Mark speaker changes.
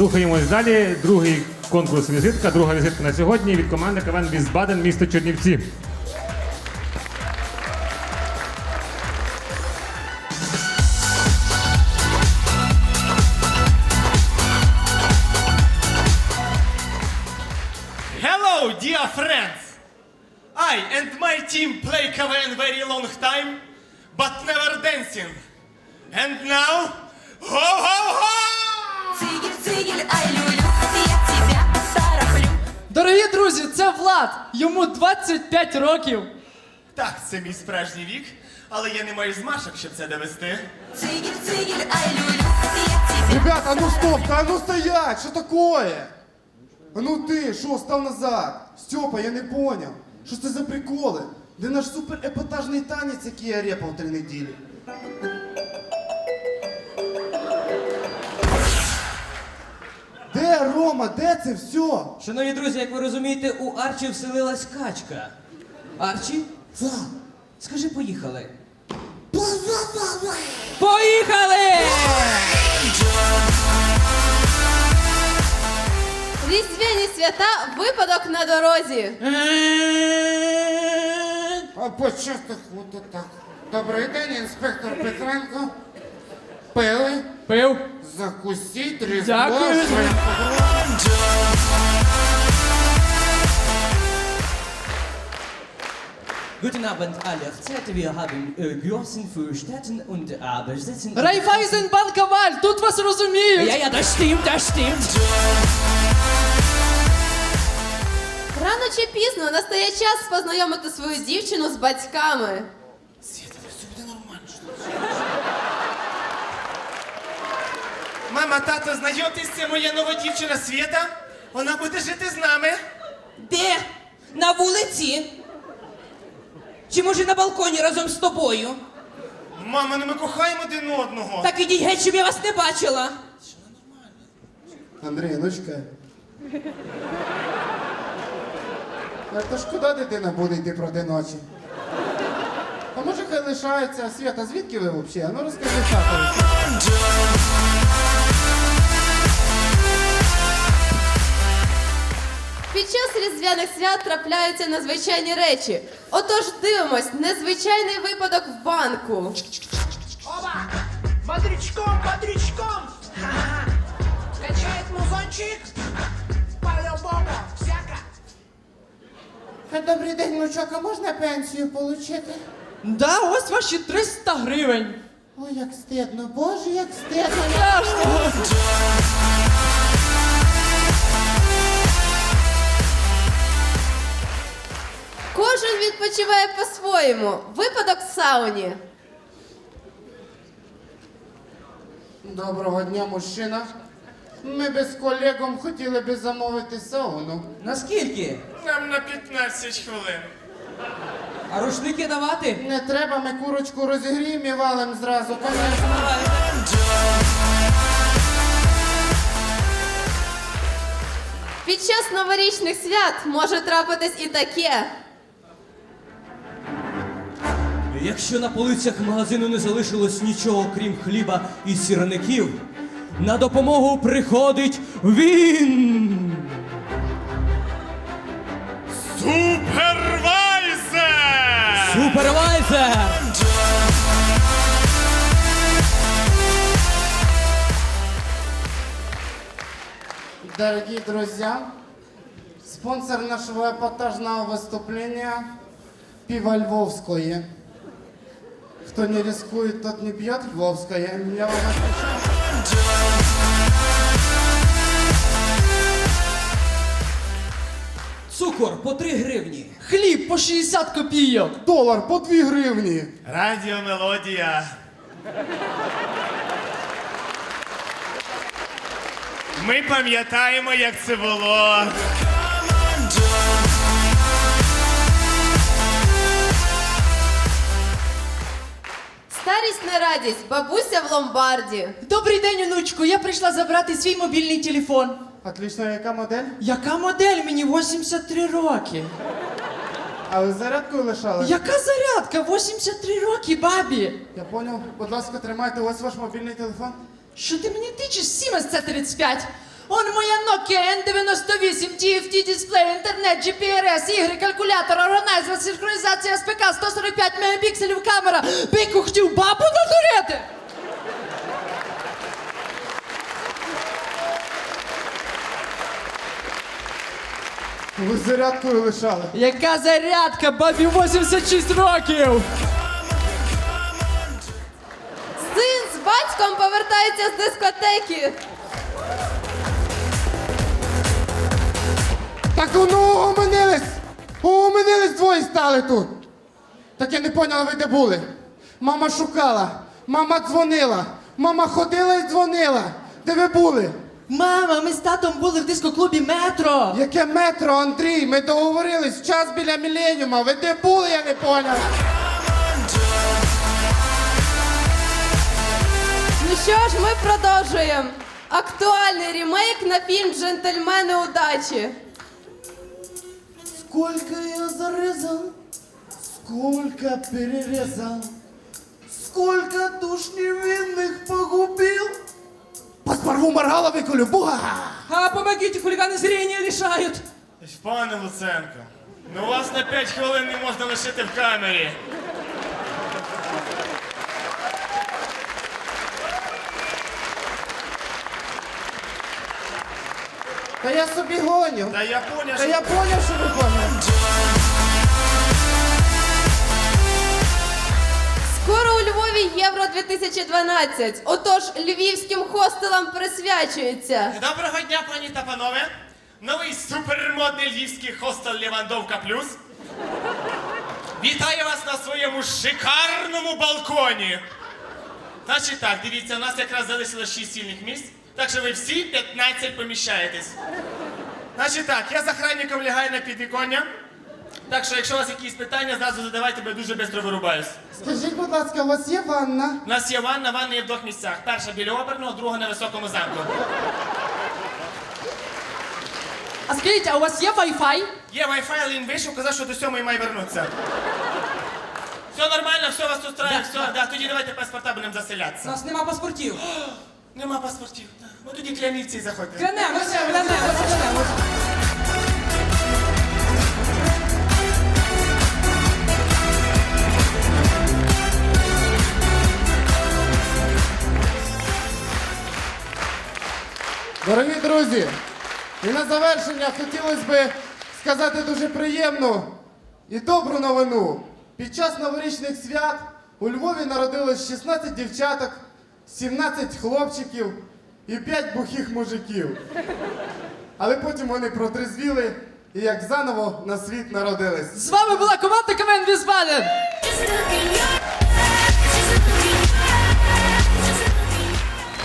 Speaker 1: Рухаємось далі. Другий конкурс візитка, друга візитка на сьогодні від команди КВН Візбаден, місто Чернівці.
Speaker 2: Hello, dear friends! I and my team play KVN very long time, but never dancing. And now, ho ho ho!
Speaker 3: Дорогі друзі, це Влад. Йому 25 років.
Speaker 2: Так, це мій справжній вік, але я не маю змашок, щоб це довести.
Speaker 4: Цигель, цигель, ай, люлю, я
Speaker 5: Ребята, а ну стоп, да а ну стоять, что такое? А ну ти, що, став назад? Степа, я не поняв. Що це за приколи? Де наш супер епатажний танець, який я репав три неділі? Де Рома? Де це все?
Speaker 6: Шановні друзі, як ви розумієте, у Арчі вселилась качка. Арчі?
Speaker 5: За.
Speaker 6: Скажи, поїхали. Поїхали!
Speaker 7: Різдвяні свята випадок на дорозі.
Speaker 8: А початок от так. Добрий день, інспектор Петренко. Пили,
Speaker 3: Пив.
Speaker 8: закусіть, різдво.
Speaker 3: Дякую.
Speaker 6: Guten Abend alle. Zeiten wir haben äh, großen Fürstätten und aber sitzen...
Speaker 3: Райфайзенбанк Аваль, тут вас розуміють.
Speaker 6: Ja, ja, das stimmt, das stimmt.
Speaker 7: Рано чи пізно настає час познайомити свою дівчину з батьками.
Speaker 2: Мама, тато, знайомтесь, це моя нова дівчина Свєта. Вона буде жити з нами.
Speaker 6: Де? На вулиці? Чи може на балконі разом з тобою?
Speaker 2: Мама, ну ми кохаємо один одного.
Speaker 6: Так ідіть геть, щоб я вас не бачила.
Speaker 5: Андрій, ну чекай. А то ж куди дитина буде йти проти ночі? А може хай лишається Свята, звідки ви взагалі? А ну розкажи татові.
Speaker 7: Під час різдвяних свят трапляються незвичайні речі. Отож дивимось, незвичайний випадок в банку.
Speaker 9: Оба! Бодрячком, бодрячком! Ха-ха! Качает музончик? По-любому, всяко!
Speaker 8: Добрий день, внучок, а можна пенсію отримати?
Speaker 3: Да, ось ваші 300 гривень.
Speaker 8: Ой, як стидно, боже, як стидно.
Speaker 3: Страшно.
Speaker 7: Кожен відпочиває по-своєму. Випадок в сауні.
Speaker 8: Доброго дня, мужчина. Ми би з колегом хотіли би замовити сауну.
Speaker 6: Наскільки?
Speaker 2: Нам на 15 хвилин.
Speaker 6: А рушники давати?
Speaker 8: Не треба, ми курочку розігріємо і валим зразу, конечно.
Speaker 7: Під час новорічних свят може трапитись і таке.
Speaker 6: Якщо на полицях магазину не залишилось нічого, крім хліба і сірників, на допомогу приходить він.
Speaker 2: Супервайзер!
Speaker 6: Супервайзер!
Speaker 8: Дорогие друзья, спонсор нашего эпатажного выступления – пиво Львовское. Кто не рискует, тот не пьет Львовское. Я вам.
Speaker 6: Цукор по 3 гривні.
Speaker 3: Хліб по 60 копійок.
Speaker 5: Долар по 2 гривні.
Speaker 2: Радіомелодія. Ми пам'ятаємо, як це було.
Speaker 7: Радість, бабуся в ломбарді.
Speaker 3: Добрий день, онучку. Я прийшла забрати свій мобільний телефон.
Speaker 5: Отлично, яка модель?
Speaker 3: Яка модель? Мені 83 роки.
Speaker 5: А ви зарядкою лишали?
Speaker 3: Яка зарядка? 83 роки, бабі.
Speaker 5: Я поняв. Будь ласка, тримайте ось ваш мобільний телефон.
Speaker 3: Що ти мені тичеш Siemens C35? Он моя Nokia N98, TFT дисплей, інтернет, GPRS, ігри, калькулятор, органайзер, синхронізація СПК, 145 мегапікселів камера. Бику хотів бабу надурити.
Speaker 5: Ви з зарядкою лишали.
Speaker 3: Яка зарядка, бабі 86 років.
Speaker 7: Син з батьком повертається з дискотеки.
Speaker 5: Так ну уминились! Уминились двоє стали тут. Так я не поняла, ви де були. Мама шукала, мама дзвонила, мама ходила і дзвонила. Де ви були?
Speaker 3: Мама, ми з татом були в дискоклубі метро.
Speaker 5: Яке метро, Андрій? Ми договорились, час біля міленіума. Ви де були, я не поняла.
Speaker 7: Ну що ж, ми продовжуємо. Актуальний ремейк на фільм Джентльмени удачі.
Speaker 5: Сколько я зарезал, сколько перерезал, Паспоргу моргала виколю, буга!
Speaker 6: А помогите, хулиганы зрения лишают.
Speaker 2: Пане Луценко, ну вас на 5 хвилин не можна лишити в камері.
Speaker 5: Та я собі гоню.
Speaker 2: Та я поняв,
Speaker 5: Та
Speaker 2: що...
Speaker 5: я поняв, що ви гоните.
Speaker 7: Скоро Євро 2012. Отож, львівським хостелам присвячується.
Speaker 2: Доброго дня, пані та панове. Новий супермодний львівський хостел Лівандовка Плюс. Вітаю вас на своєму шикарному балконі. Значить так, дивіться, у нас якраз залишилось 6 сільних місць, так що ви всі 15 поміщаєтесь. Значить так, я з охранником лягаю на підвіконня. Так що, якщо у вас якісь питання, зразу задавайте, бо я дуже швидко вирубаюсь.
Speaker 5: Скажіть, будь ласка, у вас є ванна?
Speaker 2: У нас є ванна, ванна є в двох місцях. Перша біля оперного, друга на високому замку.
Speaker 3: А скажіть, а у вас є Wi-Fi?
Speaker 2: Є Wi-Fi, але він вийшов, казав, що до сьомої має вернутися. Все нормально, все вас устраиває, все, да, тоді давайте паспорта будемо
Speaker 6: У
Speaker 2: заселятися.
Speaker 6: нас нема паспортів.
Speaker 2: Нема паспортів. да. Ну тоді кляніть заходьте.
Speaker 6: Клянемося, клянемося, клянемося.
Speaker 5: Дорогі друзі, і на завершення хотілося би сказати дуже приємну і добру новину. Під час новорічних свят у Львові народилось 16 дівчаток, 17 хлопчиків і 5 бухих мужиків. Але потім вони протрезвіли і як заново на світ народились.
Speaker 3: З вами була команда КВН Візбаден.